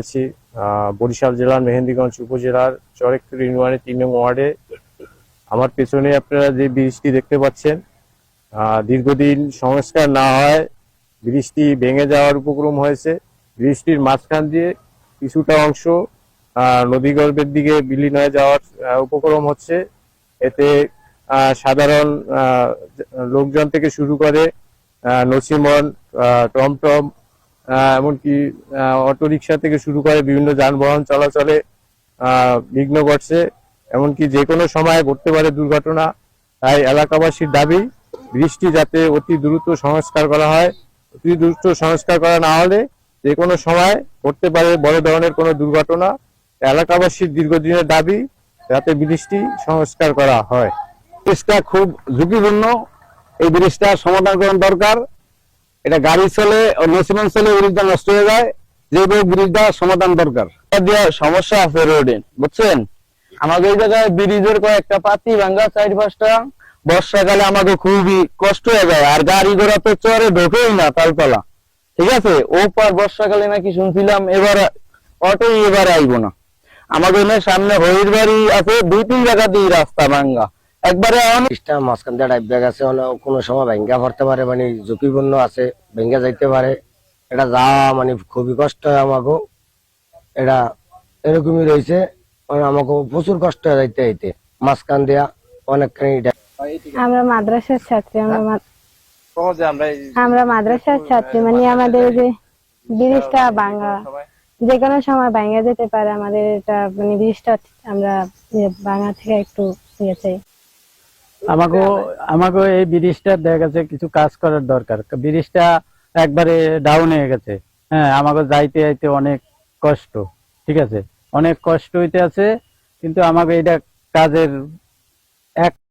আছি বরিশাল জেলার মেহেন্দিগঞ্জ উপজেলার চরেকপুর ইউনিয়নের তিন নং ওয়ার্ডে। আমার পেছনে আপনারা যে ব্রিজটি দেখতে পাচ্ছেন দীর্ঘদিন সংস্কার না হয়, ব্রিজটি ভেঙে যাওয়ার উপক্রম হয়েছে। ব্রিজটির মাঝখান দিয়ে কিছুটা অংশ নদীগর্ভের দিকে বিলীন হয়ে যাওয়ার উপক্রম হচ্ছে। এতে সাধারণ লোকজন থেকে শুরু করে নসিমন টমটম এমনকি অটো রিক্সা থেকে শুরু করে বিভিন্ন যানবাহন চলাচলে বিঘ্ন ঘটছে। এমনকি যে কোনো সময় ঘটতে পারে দুর্ঘটনা। তাই এলাকাবাসীর দাবি, বৃষ্টি যাতে অতি দ্রুত সংস্কার করা হয়, অতি দ্রুত সংস্কার করা না হলে যে কোনো সময় ঘটতে পারে বড় ধরনের কোনো দুর্ঘটনা। এলাকাবাসীর দীর্ঘদিনের দাবি, যাতে ব্রিজটি সংস্কার করা হয়। ব্রিজটা খুব ঝুঁকিপূর্ণ। এই ব্রিজটা সমাধান করার দরকার। এটা গাড়ি চলে নসিমান চলে ব্রিজটা নষ্ট হয়ে যায়। যে ব্রিজটা সমাধান দরকার। সমস্যা আছে রোডে, বুঝছেন? আমাদের এই জায়গায় ব্রিজের কয়েকটা পাতি ভাঙ্গা, চার পাঁচটা। বর্ষাকালে আমাকে খুবই কষ্ট হয়ে যায়। আর গাড়ি ঘোড়া তো চরে ঢোকেই না তালতলা। ঠিক আছে? ও পার বর্ষাকালে নাকি শুনছিলাম, এবার অটোই এবার আইবো না। আমাদের সামনে হরির বাড়ি আছে দুই তিন জায়গাতেই রাস্তা ভাঙ্গা। একবারে অনেক মাঝখান দিয়ে ডাইব গেছে মানে কোনো সময় ভেঙ্গা পড়তে পারে মানে ঝুঁকিপূর্ণ আছে ভেঙ্গা যাইতে পারে। এটা যাওয়া মানে খুবই কষ্ট হয় আমাকে। এটা এরকমই রয়েছে মানে আমাকে প্রচুর কষ্ট হয়ে যাইতে হইতে মাঝখান দিয়া অনেকখানি আমরা মাদ্রাসার ছাত্রী আমরা আমরা আমরা মাদ্রাসার ছাত্রী মানে আমাদের যে ব্রিজটা ভাঙা যে কোনো সময় ভাঙা যেতে পারে আমাদের এটা মানে ব্রিজটা আমরা ভাঙা থেকে একটু ইয়ে চাই। আমাকে আমাকে এই ব্রিজটা দেখা গেছে কিছু কাজ করার দরকার। ব্রিজটা একবারে ডাউন হয়ে গেছে। হ্যাঁ আমাকে যাইতে যাইতে অনেক কষ্ট ঠিক আছে? অনেক কষ্ট হইতে আছে কিন্তু আমাকে এটা কাজের এক